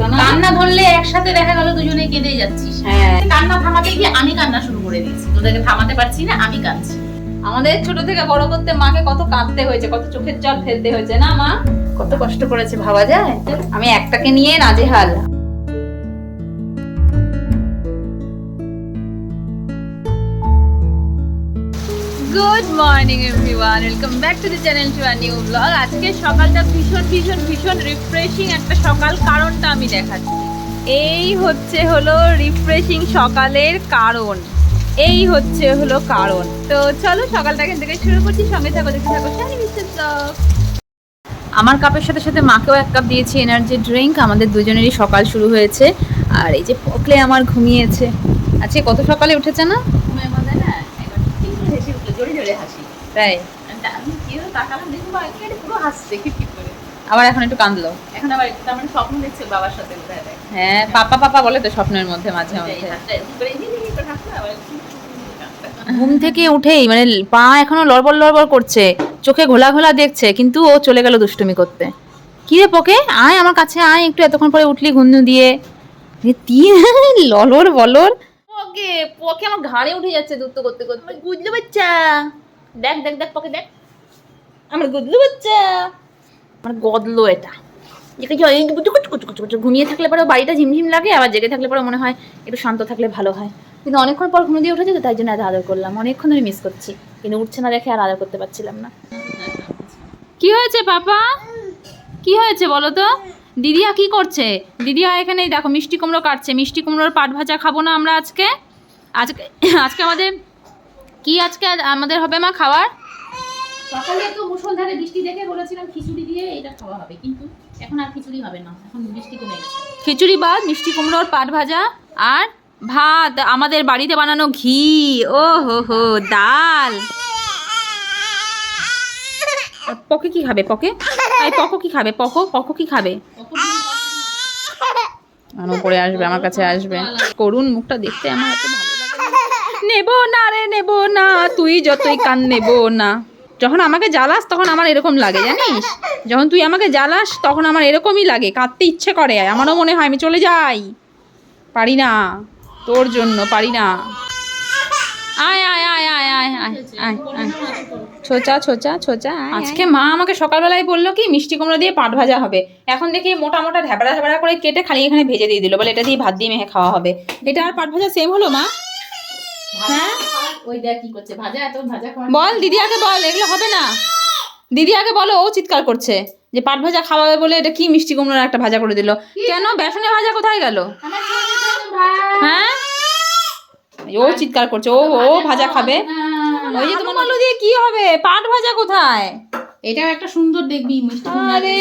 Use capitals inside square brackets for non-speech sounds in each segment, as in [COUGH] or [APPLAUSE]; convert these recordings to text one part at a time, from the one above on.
অবস্থা না? কান্না ধরলে একসাথে দেখা গেল দুজনে কেঁদে যাচ্ছিস। হ্যাঁ। কান্না থামাতে গিয়ে আমি কান্না শুরু করে দিয়েছি। তোদেরকে থামাতে পারছি না আমি কাঁদছি। আমাদের ছোট থেকে বড় করতে মাকে কত কাঁদতে হয়েছে কত চোখের জল ফেলতে হয়েছে না মা? কত কষ্ট করেছে ভাবা যায়? আমি একটাকে নিয়ে নাজেহাল। Good morning everyone welcome back to the channel to a new blog আজকে সকালটা ভীষণ ভীষণ ভীষণ রিফ্রেশিং একটা সকাল কারণটা আমি দেখাচ্ছি। এই হচ্ছে হলো রিফ্রেশিং সকালের কারণ। এই হচ্ছে হলো কারণ। তো চলো সকালটা এখান থেকে শুরু করছি। সঙ্গে থাকো, দেখতে থাকো শানি বিশ্বাস ব্লগ আমার কাপের সাথে সাথে মাকেও এক কাপ দিয়েছি এনার্জি ড্রিঙ্ক আমাদের দুজনেরই সকাল শুরু হয়েছে। আর এই যে পকলে আমার ঘুমিয়েছে। আজকে কত সকালে উঠেছে না ঘুমের মধ্যে না একবার একটু জোরে হাসি। তাই? আমি তাকালাম দেখব একেবারে পুরো হাসছে খিটখিট করে। আবার এখন একটু কাঁদলো। এখন আবার একটু তার মানে স্বপ্ন দেখছে বাবার সাথে হ্যাঁ পাপা পাপা বলে তো স্বপ্নের মধ্যে মাঝে মধ্যে। ঘুম থেকে উঠেই মানে পা এখনও লড়বড় লড়বড় করছে চোখে ঘোলা ঘোলা দেখছে কিন্তু ও চলে গেল দুষ্টুমি করতে। কি রে পকে আয় আমার কাছে আয় একটু এতক্ষণ পরে উঠলি ঘুম দিয়ে। তিন ললর বলর। পকে পকে আমার ঘাড়ে উঠে যাচ্ছে দূরত্ব করতে করতে। গুজলু বাচ্চা। দেখ দেখ দেখ পকে দেখ। আমার গুজলু বাচ্চা। আমার গদলো এটা। ঘুমিয়ে থাকলে পরে বাড়িটা ঝিমঝিম লাগে আবার জেগে থাকলে পরে মনে হয় একটু শান্ত থাকলে ভালো হয়। কিন্তু অনেকক্ষণ পর ঘুম দিয়ে উঠেছে তো তাই জন্য এত আদর করলাম। অনেকক্ষণ ধরে মিস করছি। কিন্তু উঠছে না দেখে আর আদর করতে পারছিলাম না। কি হয়েছে পাপা? কি হয়েছে বলো তো? দিদিয়া কি করছে? দিদিয়া এখানে দেখো মিষ্টি কুমড়ো কাটছে। মিষ্টি কুমড়োর পাট ভাজা খাব না আমরা আজকে। আজকে আজকে আমাদের কি আজকে আমাদের হবে মা খাওয়ার? সকালে তো মুষলধারে বৃষ্টি দেখে বলেছিলাম খিচুড়ি দিয়ে এটা খাওয়া হবে কিন্তু এখন আর খিচুড়ি হবে না এখন বৃষ্টি কমে গেছে। খিচুড়ি ভাত মিষ্টি কুমড়োর পাট ভাজা আর ভাত। আমাদের বাড়িতে বানানো ঘি। ও হো হো ডাল পকে কি খাবে, পকে? আই পকো কি খাবে, পকো পকো কি খাবে? আমার পরে আসবে, আমার কাছে আসবে। করুন মুখটা দেখতে আমার এত ভালো লাগে নেব না রে, নেব না, তুই যতই কান নেব না। যখন আমাকে জ্বালাস, তখন আমার এরকম লাগে, জানিস? যখন তুই আমাকে জ্বালাস, তখন আমার এরকমই লাগে, কাঁদতে ইচ্ছে করে আমারও মনে হয় আমি চলে যাই। পারি না, তোর জন্য পারি না। আয় আয় আয় আয় আয় আয় আয় আয়। ছোচা ছোচা ছোচা আজকে মা আমাকে সকালবেলায় বলল কি মিষ্টি কুমড়ো দিয়ে পাট ভাজা হবে। এখন দেখি মোটা মোটা ঢ্যাপড়া ঢ্যাপড়া করে কেটে খালি এখানে ভেজে দিয়ে দিল বলে এটা দিয়ে ভাত দিয়ে মেখে খাওয়া হবে। এটা আর পাট ভাজা সেম হলো মা? হ্যাঁ? বল দিদি আগে বল এগুলো হবে না। দিদি আগে বলো ও চিৎকার করছে যে পাট ভাজা খাওয়াবে বলে এটা কি মিষ্টি কুমড়োর একটা ভাজা করে দিল। কেন? বেসনে ভাজা কোথায় গেল? হ্যাঁ? ও চিৎকার করছে ও ও ভাজা খাবে। ওই যে তোমার আলু দিয়ে কি হবে? পাট ভাজা কোথায়? এটাও একটা সুন্দর দেখবি আরে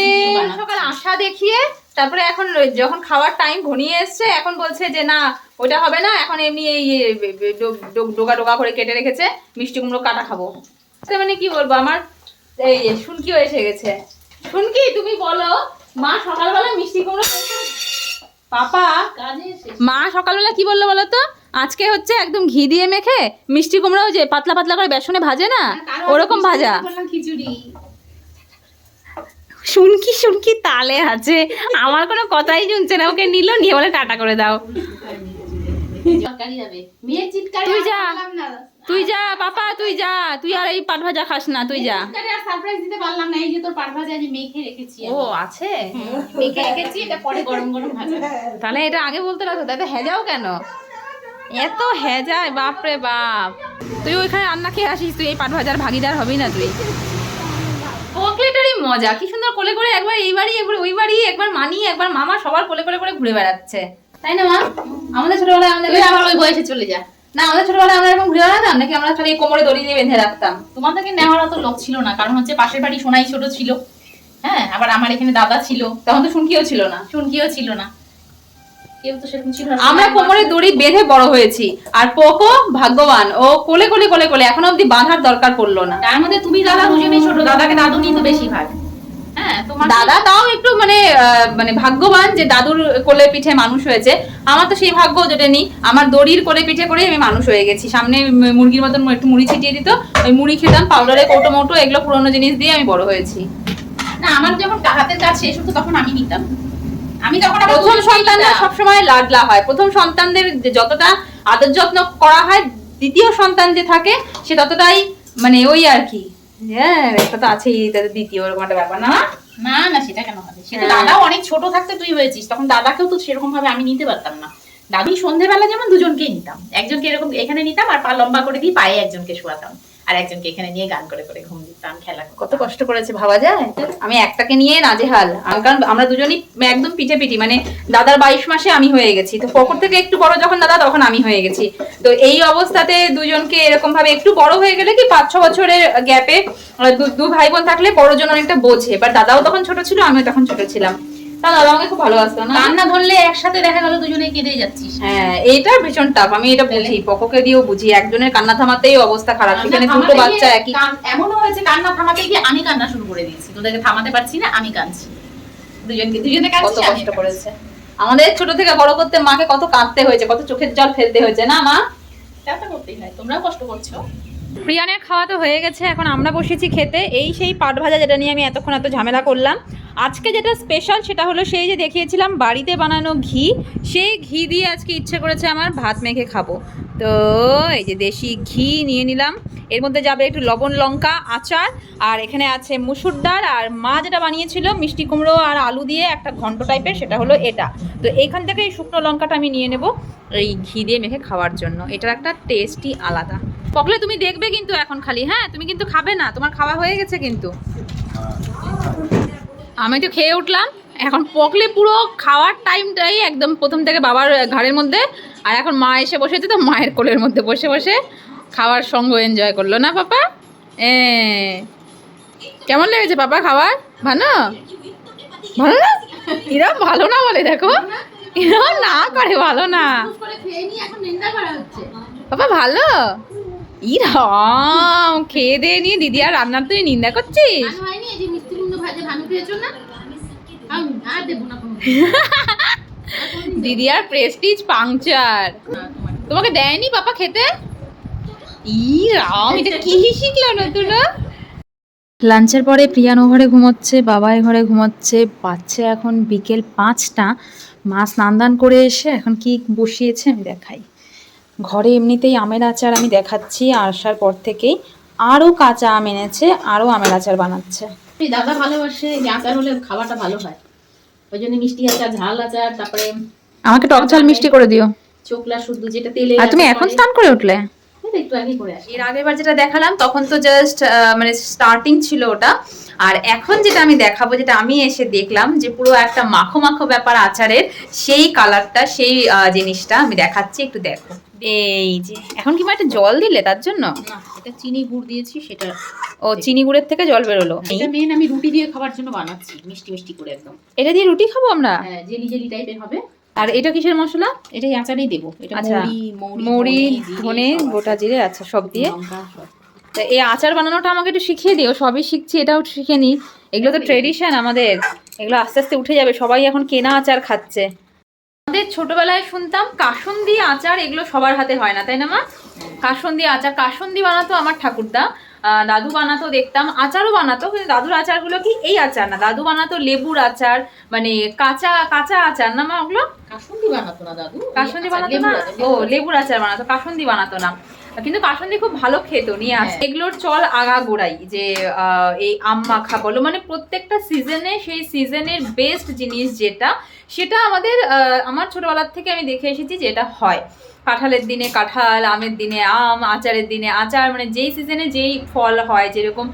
সকাল আশা দেখিয়ে তারপরে এখন যখন খাওয়ার টাইম ঘনিয়ে এসছে এখন বলছে যে না ওটা হবে না এখন এমনি এই এ, বে- বে- ডো- ডো- ডোকা ডোকা করে কেটে রেখেছে মিষ্টি কুমড়ো কাটা খাব। মানে কি বলব আমার এই শুনকিও এসে গেছে। শুনকি তুমি বলো মা সকালবেলা মিষ্টি কুমড়ো পাপা মা সকালবেলা কি বলল বলো তো? আজকে হচ্ছে একদম ঘি দিয়ে মেখে মিষ্টি কুমড়ো যে পাতলা পাতলা করে বেসনে ভাজে না ওরকম ভাজা। শুনকি শুনকি তালে আছে। আমার কোনো কথাই শুনছে না ওকে নিল নিয়ে বলে টাটা করে দাও। তুই যা। তুই যা পাপা তুই যা। তুই আর এই পাট ভাজা খাস না তুই যা। সারপ্রাইজ দিতে পারলাম না এই যে তোর পাট ভাজা মেখে রেখেছি ও। আছে? মেখে রেখেছি এটা পরে গরম গরম ভাজা। তাহলে এটা আগে বলতে রাখো তাতে হেজাও কেন? এত হেজায় বাপরে বাপ। তুই ওইখানে রান্না খেয়ে আসিস, তুই এই পাট ভাজার ভাগিদার হবি না তুই? পকলেটারই মজা, কি সুন্দর কোলে করে একবার এই বাড়ি, একবার ওই বাড়ি, একবার মানি, একবার মামা সবার কোলে করে করে ঘুরে বেড়াচ্ছে। তাই না, মা? আমাদের ছোটবেলায় আমাদের আবার ওই বয়সে চলে যা। না, আমাদের ছোটবেলায় আমরা এরকম ঘুরে বেড়াতাম, নাকি আমরা খালি কোমরে দড়ি দিয়ে বেঁধে রাখতাম? তোমাদেরকে নেওয়ার অত লোক ছিল না, কারণ হচ্ছে পাশের বাড়ি সোনাই ছোট ছিল। হ্যাঁ আবার আমার এখানে দাদা ছিল, তখন তো শুনকিও ছিল না। শুনকিও ছিল না। আমরা কোমরে দড়ি বেঁধে বড় হয়েছি। আর পোকো ভাগ্যবান ও কোলে কোলে কোলে কোলে এখনও অব্দি বাঁধার দরকার পড়ল না। তার মধ্যে তুমি দাদা দুজনেই ছোট দাদাকে দাদু নিয়ে তো বেশি ভাগ। হ্যাঁ দাদা তাও একটু মানে মানে ভাগ্যবান যে দাদুর কোলে পিঠে মানুষ হয়েছে। আমার তো সেই ভাগ্য যেটা নেই। আমার দড়ির কোলে পিঠে করে আমি মানুষ হয়ে গেছি। সামনে মুরগির মতন একটু মুড়ি ছিটিয়ে দিত ওই মুড়ি খেতাম পাউডারে কৌটো মৌটো এগুলো পুরোনো জিনিস দিয়ে আমি বড় হয়েছি। না আমার যখন হাতের কাজ শেষ হতো তখন আমি নিতাম। আমি তখন প্রথম সন্তানরা। সবসময় লাডলা হয়। প্রথম সন্তানদের যতটা আদর যত্ন করা হয় দ্বিতীয় সন্তান যে থাকে সে ততটাই মানে ওই আর কি। হ্যাঁ এটা তো আছেই এটা তো দ্বিতীয় ওরকম একটা ব্যাপার না? না না সেটা কেন হবে? সেটা হ্যাঁ। দাদাও অনেক ছোট থাকতে তুই হয়েছিস তখন দাদাকেও তো সেরকম ভাবে আমি নিতে পারতাম না। দাদি সন্ধ্যেবেলা যেমন দুজনকেই নিতাম। একজনকে এরকম এখানে নিতাম আর পা লম্বা করে দিয়ে পায়ে একজনকে শোয়াতাম। আর একজনকে এখানে নিয়ে গান করে করে ঘুম দিতাম, খেলা কত কষ্ট করেছে, ভাবা যায়? আমি একটাকে নিয়ে নাজেহাল। কারণ আমরা দুজনই একদম পিঠে পিঠি মানে দাদার বাইশ মাসে আমি হয়ে গেছি। তো পকর থেকে একটু বড় যখন দাদা, তখন আমি হয়ে গেছি। তো এই অবস্থাতে দুজনকে এরকম ভাবে একটু বড় হয়ে গেলে কি পাঁচ ছ বছরের গ্যাপে দু ভাই বোন থাকলে বড়জন অনেকটা বোঝে। এবার দাদাও তখন ছোট ছিল, আমিও তখন ছোট ছিলাম। দাদা আমাকে খুব ভালোবাসতো না? কান্না ধরলে একসাথে দেখা গেল দুজনে কেঁদে যাচ্ছিস। হ্যাঁ এইটা ভীষণ টাফ আমি এটা বুঝি পককে দিয়েও বুঝি একজনের কান্না থামাতেই অবস্থা খারাপ সেখানে দুটো বাচ্চা একই। এমনও হয়েছে কান্না থামাতে গিয়ে আমি কান্না শুরু করে দিয়েছি তোদেরকে থামাতে পারছি না আমি কাঁদছি। দুজনকে দুজনে কত কষ্ট করেছে। আমাদের ছোট থেকে বড় করতে মাকে কত কাঁদতে হয়েছে কত চোখের জল ফেলতে হয়েছে না মা? তা করতেই হয় তোমরাও কষ্ট করছ। প্রিয়ানের খাওয়া তো হয়ে গেছে এখন আমরা বসেছি খেতে এই সেই পাট ভাজা যেটা নিয়ে আমি এতক্ষণ এত ঝামেলা করলাম। আজকে যেটা স্পেশাল সেটা হলো সেই যে দেখিয়েছিলাম, বাড়িতে বানানো ঘি। সেই ঘি দিয়ে আজকে ইচ্ছে করেছে আমার ভাত মেখে খাব। তো এই যে দেশি ঘি নিয়ে নিলাম। এর মধ্যে যাবে একটু লবণ, লঙ্কা, আচার, আর এখানে আছে মুসুর ডাল। আর মা যেটা বানিয়েছিল, মিষ্টি কুমড়ো আর আলু দিয়ে একটা ঘন্ট টাইপের সেটা হলো এটা। তো এইখান থেকে এই শুকনো লঙ্কাটা আমি নিয়ে নেব এই ঘি দিয়ে মেখে খাওয়ার জন্য। এটার একটা টেস্টই আলাদা। পকলে তুমি দেখবে কিন্তু এখন খালি হ্যাঁ? তুমি কিন্তু খাবে না, তোমার খাওয়া হয়ে গেছে কিন্তু। আমি তো খেয়ে উঠলাম। এখন পকলে পুরো খাওয়ার টাইমটাই একদম প্রথম থেকে বাবার ঘাড়ের মধ্যে। আর এখন মা এসে বসেছে তো মায়ের কোলের মধ্যে বসে বসে খাওয়ার সঙ্গ এনজয় করল। না, পাপা? এ, কেমন লেগেছে পাপা খাবার ভালো? ভালো না? এরম ভালো না বলে, দেখো। এরম না করে ভালো না। বাবা ভালো? ইরাম, খেয়ে দিয়ে নিয়ে দিদি আর রান্নার তুই নিন্দা করছিস? ভাজে ভানু না? আর দেবো না কোনো [LAUGHS] দিদি আর প্রেস্টিজ পাংচার তোমাকে দেয়নি পাপা খেতে? ই রাম এটা কি শিখলো নতুন লাঞ্চের পরে প্রিয়ানো ঘরে ঘুমোচ্ছে বাবা এ ঘরে ঘুমোচ্ছে বাচ্চা এখন বিকেল পাঁচটা। মা স্নান দান করে এসে এখন কি বসিয়েছে আমি দেখাই। ঘরে এমনিতেই আমের আচার আমি দেখাচ্ছি আসার পর থেকেই আরও কাঁচা আম এনেছে আরও আমের আচার বানাচ্ছে। দাদা ভালোবাসে যে আচার হলে খাওয়াটা ভালো হয়। ওই জন্য মিষ্টি আচার ঝাল আচার তারপরে আমাকে টক ঝাল মিষ্টি করে দিও। চোকলা শুদ্ধ যেটা তেলে আর তুমি এখন স্নান করে উঠলে? এর আগের বার যেটা দেখালাম তখন তো জাস্ট মানে স্টার্টিং ছিল ওটা। আর এখন যেটা আমি দেখাবো যেটা আমি এসে দেখলাম যে পুরো একটা মাখো মাখো ব্যাপার আচারের সেই কালারটা সেই আহ, জিনিসটা আমি দেখাচ্ছি একটু দেখো। এই যে এখন কি একটা জল দিলে তার জন্য? না এটা চিনি গুড় দিয়েছি সেটা ও চিনি গুড়ের থেকে জল বেরোলো। এটা মেন আমি রুটি দিয়ে খাবার জন্য বানাচ্ছি মিষ্টি মিষ্টি করে একদম। এটা দিয়ে রুটি খাব আমরা? হ্যাঁ জেলি জেলি টাইপের হবে। আর এটা কিসের মশলা? এটাই আচারেই দেবো। এটা আচ্ছা মৌরি মৌরি মৌরি ধনে গোটা জিরে আচ্ছা সব দিয়ে। তা এই আচার বানানোটা আমাকে একটু শিখিয়ে দিও সবই শিখছি এটাও শিখে নি। এগুলো তো ট্রেডিশন আমাদের। এগুলো আস্তে আস্তে উঠে যাবে সবাই এখন কেনা আচার খাচ্ছে। আমাদের ছোটবেলায় শুনতাম কাসুন্দি আচার এগুলো সবার হাতে হয় না তাই না মা? কাসুন্দি আচার কাসুন্দি বানাতো আমার ঠাকুরদা। আহ, দাদু বানাতো দেখতাম আচারও বানাতো কিন্তু দাদুর আচারগুলো কি এই আচার না? দাদু বানাতো লেবুর আচার মানে কাঁচা কাঁচা আচার না মা ওগুলো? কাসুন্দি বানাতো না দাদু? কাসুন্দি বানাতো না? ও লেবুর আচার। লেবুর আচার বানাতো কাসুন্দি বানাতো না। কিন্তু কাসুন্দি খুব ভালো খেত নিয়ে আস হ্যাঁ। এগুলোর চল আগা গোড়াই যে আহ, এই আম মাখা বলো মানে প্রত্যেকটা সিজনে সেই সিজনের বেস্ট জিনিস যেটা সেটা আমাদের আহ, আমার ছোটবেলার থেকে আমি দেখে এসেছি যেটা হয় কাঁঠালের দিনে কাঁঠাল আমের দিনে আম আচারের দিনে আচার মানে যেই সিজনে যেই ফল হয় যেরকম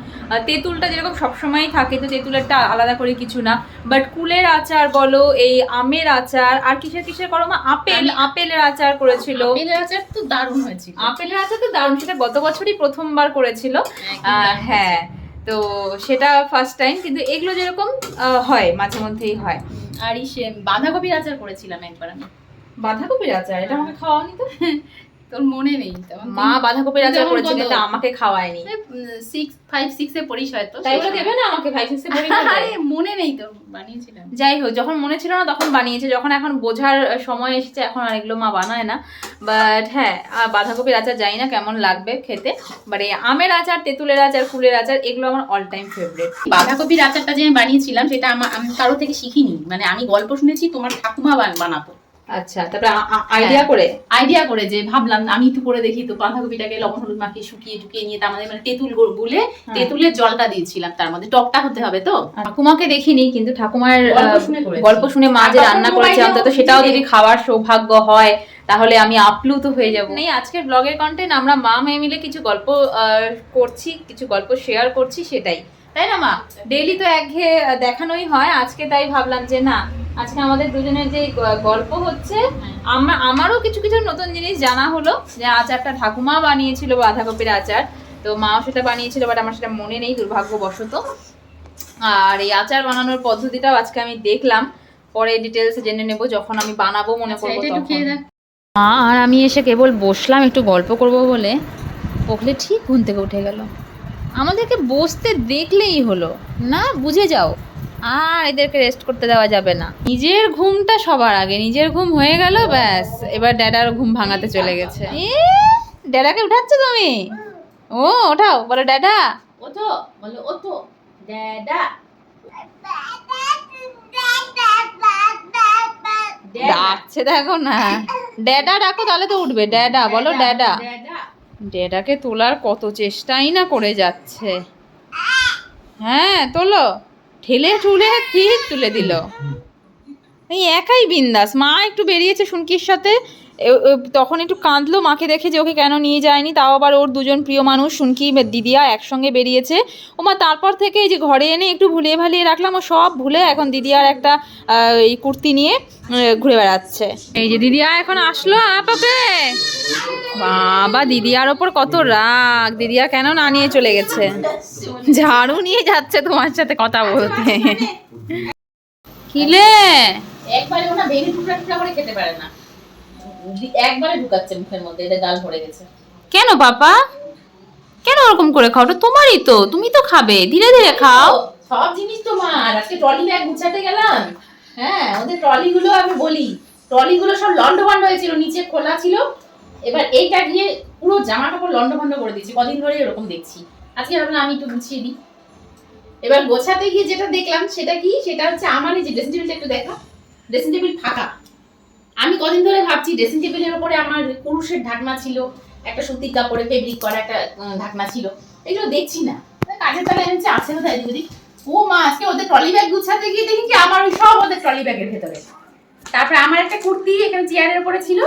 তেঁতুলটা যেরকম সবসময়ই থাকে তো তেঁতুলেরটা আলাদা করে কিছু না। বাট কুলের আচার বলো এই আমের আচার আর কিসের কিসের করো মা? আপেল আপেলের আচার করেছিল। আপেলের আচার তো দারুণ হয়েছিল। আপেলের আচার তো দারুণ সেটা গত বছরই প্রথমবার করেছিল। আহ, হ্যাঁ তো সেটা ফার্স্ট টাইম কিন্তু এগুলো যেরকম হয় মাঝে মধ্যেই হয়। আর বাঁধাকপির আচার করেছিলাম একবার আমি। বাঁধাকপির আচার এটা আমাকে খাওয়ানি তো? [LAUGHS] তোর মনে নেই। মা বাঁধাকপির আচার করেছে কিন্তু আমাকে খাওয়ায়নি। সিক্স ফাইভ সিক্সে পড়িস হয়তো। তাই বলে দেবে না আমাকে ফাইভ সিক্সে পড়ি না আরে মনে নেই তো বানিয়েছিলাম। যাই হোক যখন মনে ছিল না তখন বানিয়েছে যখন এখন বোঝার সময় এসেছে এখন আর এগুলো মা বানায় না। বাট হ্যাঁ আর বাঁধাকপির আচার জানি না কেমন লাগবে খেতে। বাট এই আমের আচার তেঁতুলের আচার ফুলের আচার এগুলো আমার অল টাইম ফেভারিট বাঁধাকপির আচারটা যে আমি বানিয়েছিলাম সেটা আমার আমি কারও থেকে শিখিনি। মানে আমি গল্প শুনেছি তোমার ঠাকুমা বান- বানাতো। আচ্ছা তারপরে আইডিয়া করে? আইডিয়া করে যে ভাবলাম আমি একটু করে দেখি তো বাঁধাকপিটাকে লবণ হলুদ মাখিয়ে শুকিয়ে টুকিয়ে নিয়ে তার মধ্যে মানে তেঁতুল গুলে হ্যাঁ। তেঁতুলের জলটা দিয়েছিলাম তার মধ্যে। টকটা হতে হবে তো? ঠাকুমাকে দেখিনি কিন্তু ঠাকুমার গল্প শুনে মা যে রান্না করেছে অন্তত সেটাও যদি খাওয়ার সৌভাগ্য হয় তাহলে আমি আপ্লুত হয়ে যাব। নেই আজকের ব্লগের কন্টেন্ট আমরা মা মেয়ে মিলে কিছু গল্প করছি কিছু গল্প শেয়ার করছি সেটাই। তাই না মা? ডেইলি তো একঘেয়ে দেখানোই হয় আজকে তাই ভাবলাম যে না আজকে আমাদের দুজনের যে গল্প হচ্ছে আমার আমারও কিছু কিছু নতুন জিনিস জানা হলো যে আচারটা ঠাকুমা বানিয়েছিল বাঁধাকপির আচার। তো মাও সেটা বানিয়েছিল বাট আমার সেটা মনে নেই দুর্ভাগ্যবশত। আর এই আচার বানানোর পদ্ধতিটাও আজকে আমি দেখলাম। পরে ডিটেলস জেনে নেব যখন আমি বানাবো মনে আচ্ছা, করব দেখ। আর আমি এসে কেবল বসলাম একটু গল্প করব বলে। পকলে ঠিক ঘুম থেকে উঠে গেল। আমাদেরকে বসতে দেখলেই হলো। না বুঝে যাও। আর এদেরকে রেস্ট করতে দেওয়া যাবে না। নিজের ঘুমটা সবার আগে নিজের ঘুম হয়ে গেল ব্যাস। এবার ড্যাডার ঘুম ভাঙাতে চলে গেছে। ড্যাডাকে উঠাচ্ছ তুমি? ও ওঠাও বলো ড্যাডা। ও তো বলো ও তো ড্যাডা। ডাকছে দেখো না। ড্যাডা ডাকো তাহলে তো উঠবে। ড্যাডা বলো ড্যাডা ড্যাডা। ডেটাকে তোলার কত চেষ্টাই না করে যাচ্ছে। হ্যাঁ তোলো। ঠেলে ঠুলে ঠিক তুলে দিল। এই একাই বিন্দাস। মা একটু বেরিয়েছে শুনকির সাথে। তখন একটু কাঁদলো, মাকে দেখে যে ওকে কেন নিয়ে যায়নি। তাও আবার ওর দুজন প্রিয় মানুষ শুনকি দিদিয়া একসঙ্গে বেরিয়েছে। ও মা, তারপর থেকে এই যে ঘরে এনে একটু ভুলিয়ে ভালিয়ে রাখলাম, ও সব ভুলে এখন দিদিয়ার একটা এই কুর্তি নিয়ে ঘুরে বেড়াচ্ছে। এই যে দিদিয়া এখন আসলো আপাপে বাবা, দিদিয়ার ওপর কত রাগ। দিদিয়া কেন না নিয়ে চলে গেছে? ঝাড়ু নিয়ে যাচ্ছে তোমার সাথে কথা বলতে। কিলে একবারে ওনা ভেঙে টুকরা টুকরা করে খেতে পারে না। একবারে ঢুকাচ্ছে মুখের মধ্যে এটা গাল ভরে গেছে। কেন বাবা? কেন ওরকম করে খাও? ওটা তোমারই তো তুমি তো খাবে ধীরে ধীরে খাও। সব জিনিস তোমার আজকে ট্রলি ব্যাগ গুছাতে গেলাম। হ্যাঁ ওদের ট্রলি গুলো আমি বলি ট্রলি গুলো সব লন্ড ভন্ড হয়েছিল নিচে খোলা ছিল। এবার এইটা দিয়ে পুরো জামা কাপড় লন্ড ভন্ড করে দিয়েছি কদিন ধরে এরকম দেখছি। আজকে ভাবলাম আমি একটু গুছিয়ে দিই। এবার গোছাতে গিয়ে যেটা দেখলাম, সেটা কি? সেটা হচ্ছে আমার যে ড্রেসিং টেবিলটা একটু দেখা। ড্রেসিং টেবিল ফাঁকা। আমি কদিন ধরে ভাবছি ড্রেসিং টেবিলের উপরে আমার পুরুষের ঢাকনা ছিল, একটা সুতির কাপড়ে ফেব্রিক করা একটা ঢাকনা ছিল। এগুলো দেখছি না। কাজের তালে হচ্ছে আছে কোথায় যদি ও মা, আজকে ওদের ট্রলি ব্যাগ গুছাতে গিয়ে দেখি কি আমার ওই সব ওদের ট্রলি ব্যাগের ভেতরে। তারপরে আমার একটা কুর্তি, এখানে চেয়ারের উপরে ছিল।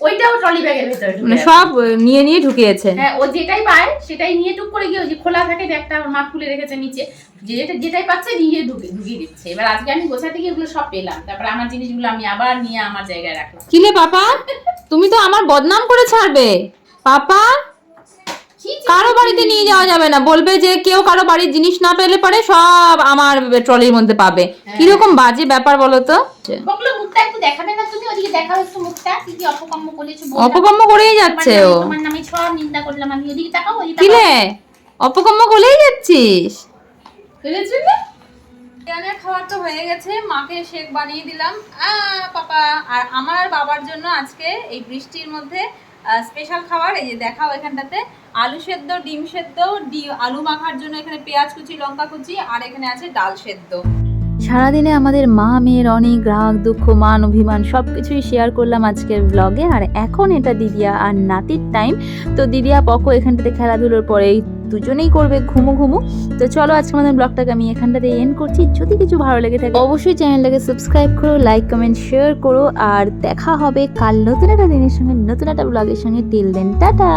ওইটাও ট্রলি ব্যাগের ভেতরে মানে সব নিয়ে নিয়ে ঢুকিয়েছে। হ্যাঁ ও যেটাই পায় সেটাই নিয়ে টুক করে গিয়ে ওই যে খোলা থাকে ব্যাগটা একটা মা খুলে রেখেছে নিচে যেটা যেটাই পাচ্ছে নিয়ে ঢুকে ঢুকিয়ে দিচ্ছে। এবার আজকে আমি গোছাতে গিয়ে ওগুলো সব পেলাম। তারপরে আমার জিনিসগুলো আমি আবার নিয়ে আমার জায়গায় রাখলাম। কিলে পাপা? তুমি তো আমার বদনাম করে ছাড়বে। পাপা? যে- কারও বাড়িতে নিয়ে যাওয়া যাবে না। বলবে যে কেউ কারও বাড়ির জিনিস না পেলে পারে সব আমার ট্রলির মধ্যে পাবে। কীরকম বাজে ব্যাপার বলো তো? বকলো মুখটা একটু দেখাবে না তুমি? ওদিকে দেখাও একটু মুখটা। কি কি অপকর্ম করেই যাচ্ছে ও। নামে- তোমার নামে সব নিন্দা করলাম আমি। ওদিকে তাকাও ওদিকে কিলে? অপকর্ম করেই যাচ্ছিস? বিরিয়ানির খাবার তো হয়ে গেছে। মাকে শেক বানিয়ে দিলাম। আ পাপা। আর আমার বাবার জন্য আজকে এই বৃষ্টির মধ্যে স্পেশাল খাবার, এই যে দেখাও এখানটাতে, আলু সেদ্ধ, ডিম সেদ্ধ আলু মাখার জন্য এখানে পেঁয়াজ কুচি, লঙ্কা কুচি, আর এখানে আছে ডাল সেদ্ধ। সারাদিনে আমাদের মা, মেয়ের অনেক রাগ, দুঃখ, মান, অভিমান সব কিছুই শেয়ার করলাম আজকের ব্লগে আর এখন এটা দিদিয়া আর নাতির টাইম তো দিদিয়া, পকো এখানটাতে খেলাধুলোর পরে দুজনেই করবে ঘুমু ঘুমু। তো চলো আজকে আমাদের ব্লগটাকে আমি এখানটাতে এন্ড করছি। যদি কিছু ভালো লেগে থাকে, অবশ্যই চ্যানেলটাকে সাবস্ক্রাইব করো লাইক কমেন্ট শেয়ার করো। আর দেখা হবে কাল নতুন একটা দিনের সঙ্গে, নতুন একটা ব্লগের সঙ্গে। Till then tata